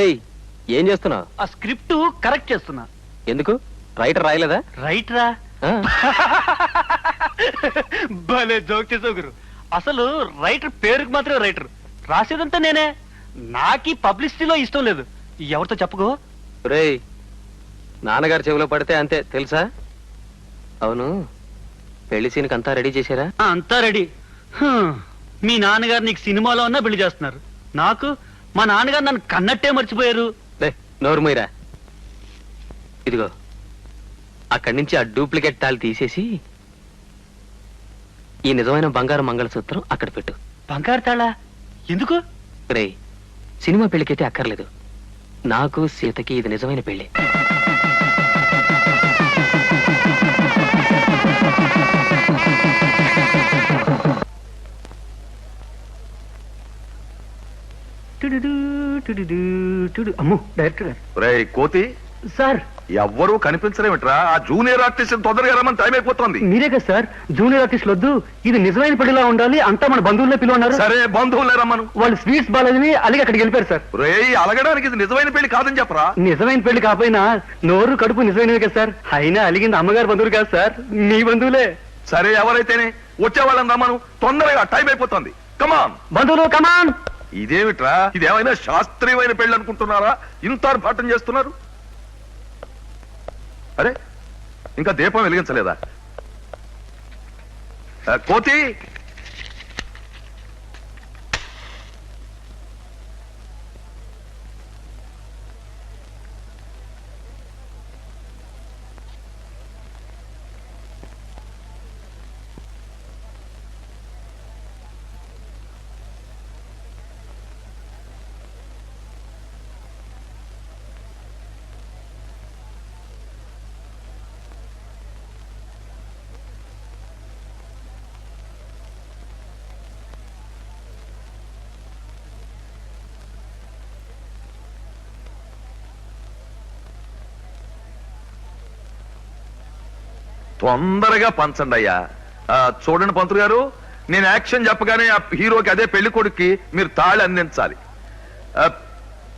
రేయ్ ఏం చేస్తున్నావు ఆ స్క్రిప్ట్ కరెక్ట్ చేస్తున్నా. ఎందుకు? రైటర్ రాయలేదా? రైట్ రా ఆ, భలే జోక్ చేసావు గురు. అసలు రైటర్ పేరుకి మాత్రమే రైటర్. రాసేదంతా నేనే. నాకీ పబ్లిసిటీలో ఇష్టం లేదు. ఎవరితో చెప్పుకో? రేయ్ నాన్నగారు చెవిలో పడితే అంతే తెలుసా? అవును. పెళ్ళి సీన్కి అంతా రెడీ చేశారా? అంతా రెడీ. మీ నాన్నగారు నీకు సినిమాలో ఉన్నా పెళ్ళి చేస్తున్నారు. నాకు మా నాన్నగారు నన్ను కన్నట్టే మర్చిపోయారు. నోరు మూయరా. ఇదిగో అక్కడి నుంచి ఆ డూప్లికేట్ తాళి తీసేసి ఈ నిజమైన బంగారు మంగళసూత్రం అక్కడ పెట్టు. బంగారు తాళా? ఎందుకు? రే సినిమా పెళ్ళికైతే అక్కర్లేదు. నాకు సీతకి ఇది నిజమైన పెళ్ళి అమ్మో డైరెక్టర్ గారు. రే కోతి. సార్. ఎవ్వరూ కనిపించలేమిట్రా. ఆ జూనియర్ ఆర్టిస్ట్ తొందరగా రమ్మని టైం అయిపోతుంది. మీరే కదా సార్. జూనియర్ ఆర్టిస్టులు వద్దు. ఇది నిజమైన పెళ్ళిలా ఉండాలి. అంతా మన బంధువులే పిలువన్నారు. సరే బంధువులే రమ్మను. వాళ్ళు స్వీట్స్ బాలేదని అలాగే అక్కడికి వెళ్ళిపోయారు సార్. రే అలగడానికి ఇది నిజమైన పెళ్ళి కాదని చెప్పరా? నిజమైన పెళ్ళి కాకపోయినా నోరు కడుపు నిజమైనవి కదా సార్. అయినా అలిగింది అమ్మగారు బంధువులు కాదు సార్. మీ బంధువులే. సరే ఎవరైతేనే వచ్చే వాళ్ళని రమ్మను. తొందరగా టైం అయిపోతుంది. కమాన్ బంధువులు కమాన్ ఇదేమిట్రా? ఇదేమైనా శాస్త్రీయమైన పెళ్ళి అనుకుంటున్నారా? ఇంత ఆర్భాటం చేస్తున్నారు? అరే ఇంకా దీపం వెలిగించలేదా? కోతి! తొందరగా పంచండి అయ్యా చూడండి పంతులు గారు నేను యాక్షన్ చెప్పగానే ఆ హీరోకి అదే పెళ్ళి కొడుక్కి మీరు తాళి అందించాలి.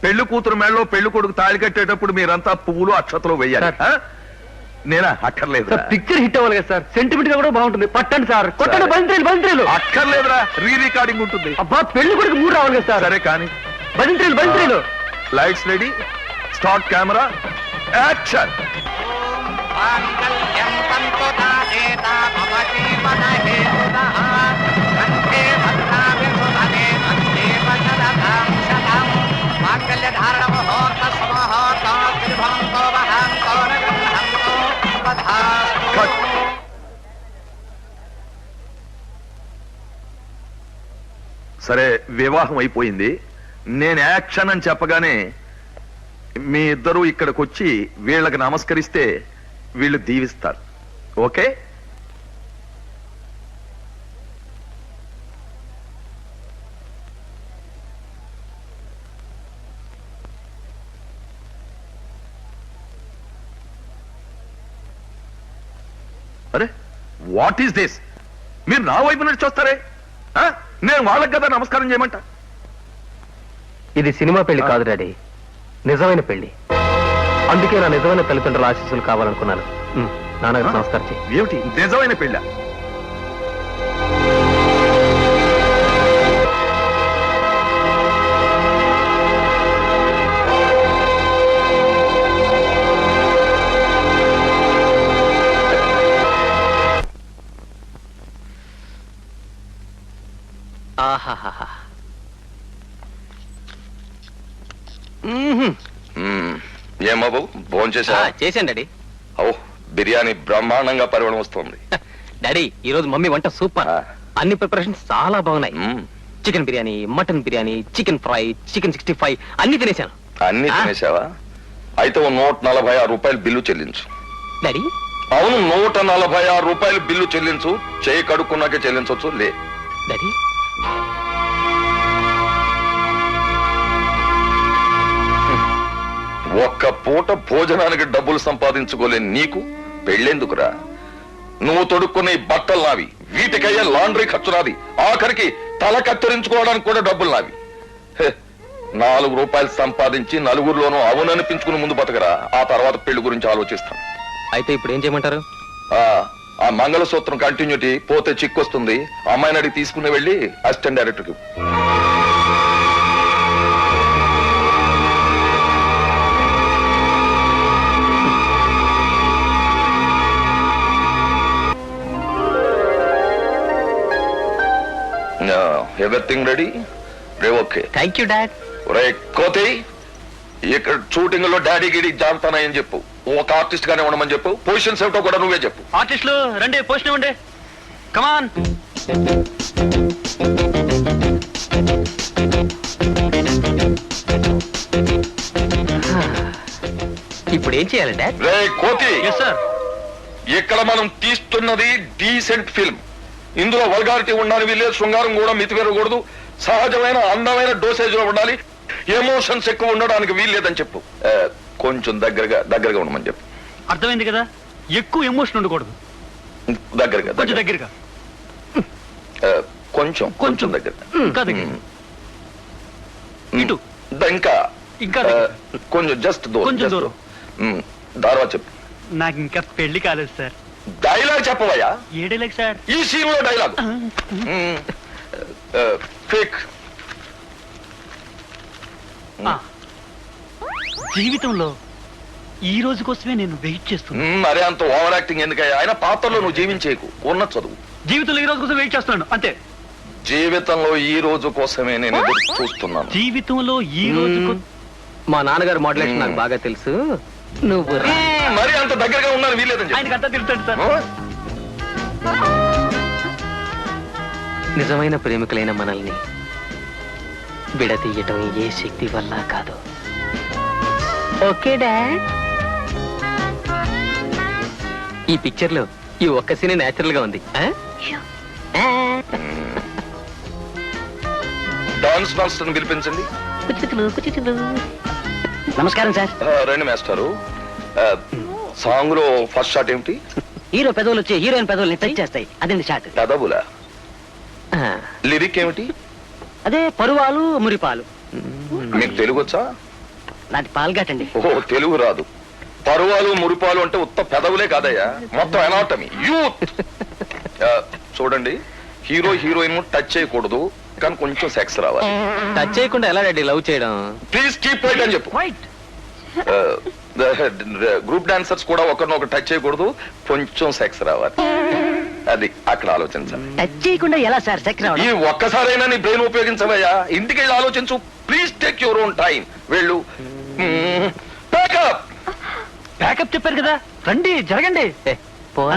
పెళ్ళి కూతురు మెడలో పెళ్ళి కొడుకు తాళి కట్టేటప్పుడు మీరంతా పువ్వులు అక్షతలు వెయ్యాలి? నేనా? అక్కర్లేదు పిక్చర్ హిట్ అవ్వాలి కదా సార్. సెంటిమెంట్గా కూడా బాగుంటుంది. పట్టండి సార్. కొట్టండి సరే. భజంత్రీలు భజంత్రీలు. అక్కర్లేదురా. రీ రికార్డింగ్ ఉంటుంది. అబ్బా పెళ్ళి కొడుకు మూడు రావాలి కదా సార్. సరే కానీ. భజంత్రీలు భజంత్రీలు. Lights ready. Start camera. Action. సరే వివాహం అయిపోయింది. నేను యాక్షన్ అని చెప్పగానే మీ ఇద్దరూ ఇక్కడికి వచ్చి వీళ్ళకి నమస్కరిస్తే వీళ్ళు దీవిస్తారు. ఓకే? అరే వాట్ ఈస్ దిస్ మీరు నా వైపు నుంచి చూస్తారే? నేను వాళ్ళకి కదా నమస్కారం చేయమంటా? ఇది సినిమా పెళ్ళి కాదు డాడీ. నిజమైన పెళ్ళి. అందుకే నా నిజమైన తల్లిదండ్రుల ఆశీస్సులు కావాలనుకున్నాను. నాన్నగారు నమస్కారం ఏమిటి? నిజమైన పెళ్ళ? ఆహాహాహా. ఏం బాబు? భోజనం చేసా ఆ, చేశాను డాడీ. ఓ బిర్యానీ బ్రహ్మాండంగా పరిమాణం వస్తుంది. డాడీ ఈ రోజు మమ్మీ వంట సూపర్. అన్ని ప్రిపరేషన్స్ చాలా బాగున్నాయి. Chicken biryani mutton biryani chicken fry chicken sixty five అన్ని తినేశాను. అన్ని. తినేసావా అయితే నూట నలభై ఆరు రూపాయలు బిల్లు చెల్లించు. డాడీ? అవును నూట నలభై ఆరు రూపాయలు బిల్లు చెల్లించు. చేయి కడుక్కున్నాకే చెల్లించవచ్చు లే. డాడీ? ఒక్క పూట భోజనానికి డబ్బులు సంపాదించుకోలేని నీకు పెళ్ళెందుకురా? నువ్వు తొడుక్కున్న ఈ బట్టలు నావి వీటికయ్యే లాండ్రీ ఖర్చు నాది ఆఖరికి తల కత్తిరించుకోవడానికి కూడా డబ్బులు నావి. నాలుగు రూపాయలు సంపాదించి నలుగురిలోనూ అవుననిపించుకుని ముందు బతకరా. ఆ తర్వాత పెళ్ళి గురించి ఆలోచిస్తాం. అయితే ఇప్పుడు ఏం చేయమంటారు? ఆ ఆ మంగళసూత్రం కంటిన్యూటీ పోతే చిక్కు వస్తుంది అమ్మాయిని అడిగి తీసుకుని వెళ్ళి అసిస్టెంట్ డైరెక్టర్ ఎవ్రీథింగ్ రెడీ రే ఓకే థ్యాంక్ యూ డాడ్ రే కోతి ఇక్కడ షూటింగ్లో డాడీ గిడి జాగ్రత్తనని చెప్పు. ఒక ఆర్టిస్ట్ గానే ఉండమని చెప్పు. పొజిషన్స్ ఏమిటో కూడా నువ్వే చెప్పు. ఆర్టిస్టులు రండి పోషన్ ఇవ్వండి. కమాన్ ఇప్పుడు ఏం చేయాలి డాడ్ రే కోతి. ఎస్ సార్ ఇక్కడ మనం తీస్తున్నది డీసెంట్ ఫిల్మ్ ఇందులో వల్గారిటీ ఉండాలి వీలేదు శృంగారం కూడా మితివేరకూడదు సహజమైన అందమైన డోసేజ్లో ఉండాలి. ఎమోషన్స్ ఎక్కువ ఉండడానికి వీల్లేదని చెప్పు. కొంచెం దగ్గరగా దగ్గరగా ఉండమని చెప్పు. అర్థమైంది కదా? ఎక్కువ ఎమోషన్ ఉండకూడదు. దగ్గరగా కొంచెం దగ్గర దగ్గరగా కొంచెం కొంచెం దగ్గర. ఇంకా ఇటు. ఇంకా. ఇంకా. కొంచెం జస్ట్ దూరం కొంచెం just దూరం. దారవా చెప్పు. నాకు ఇంకా పెళ్ళి కాలేదు సార్. డైలాగ్ చెప్పవయ్యా. ఏడేలేక సార్? ఈ సీన్లో డైలాగ్ ఫేక్. ఆ. జీవితంలో ఈ రోజు కోసమే నేను వెయిట్ చేస్తున్నా. మరే అంత ఓవర్ యాక్టింగ్ ఎందుకయ్యా? ఆయన పాత్రలో నువ్వు జీవించేకు ఉన్న చదువు. జీవితంలో ఈ రోజు కోసం వెయిట్ చేస్తున్నాను అంతే. జీవితంలో ఈ రోజు కోసమే నేను ఎదురు చూస్తున్నాను. జీవితంలో ఈ రోజు మా నాన్నగారు మోడలేషన్ నాకు మ్మ్. బాగా తెలుసు. నువ్వు రా. మరి అంత దగ్గరగా ఉన్నాను వీలేదని చెప్పు. ఆయనకి అంతా తెలుస్తాడు సార్? నిజమైన ప్రేమికులైన మనల్ని విడదీయటం ఏ శక్తి వల్ల కాదు. ఓకే డాడ్ ఈ పిక్చర్లో ఈ ఒక్క సీన్ నేచురల్గా ఉంది. డాన్స్ మాస్టర్ పిలిపించండి. నమస్కారం సార్. రండి మాస్టారు. సాంగ్లో ఫస్ట్ షాట్ ఏమిటి? హీరో పెదవులు వచ్చి హీరోయిన్ పెదవుల్ని టచ్ చేస్తాయి. అదండి షాట్? ఆ. లిరిక్ ఏమిటి? అదే పరువాలు మురిపాలు. మీకు తెలుగు వచ్చా? నాది పాల్గటండి ఓ తెలుగు రాదు. పరువాలు మురిపాలు అంటే ఉత్త పెదవులే కాదయ్యా. మొత్తం ఎనాటమీ యూత్ చూడండి. హీరో హీరోయిన్ టచ్ చేయకూడదు కానీ కొంచెం సెక్స్ రావాలి. టచ్ చేయకుండా ఎలా డాడీ లవ్ చేయడం? ప్లీజ్ కీప్ వైట్ అని చెప్పు. గ్రూప్ డాన్సర్స్ కూడా ఒకరినొకరు టచ్ చేయకూడదు. కొంచెం సెక్స్ రావాలి. అది అక్కడ ఆలోచించాలి. టచ్ చేయకుండా ఎలా సార్ సెక్ ఈ రావడం ఒక్కసారైనా నీ బ్రెయిన్ ఉపయోగించవయ్యా? ఇంటికి వెళ్ళి ఆలోచించు. Please take your own time వెళ్ళు. ప్యాకప్ బ్యాకప్ చెప్పారు కదా. రండి జరగండి. పోరా.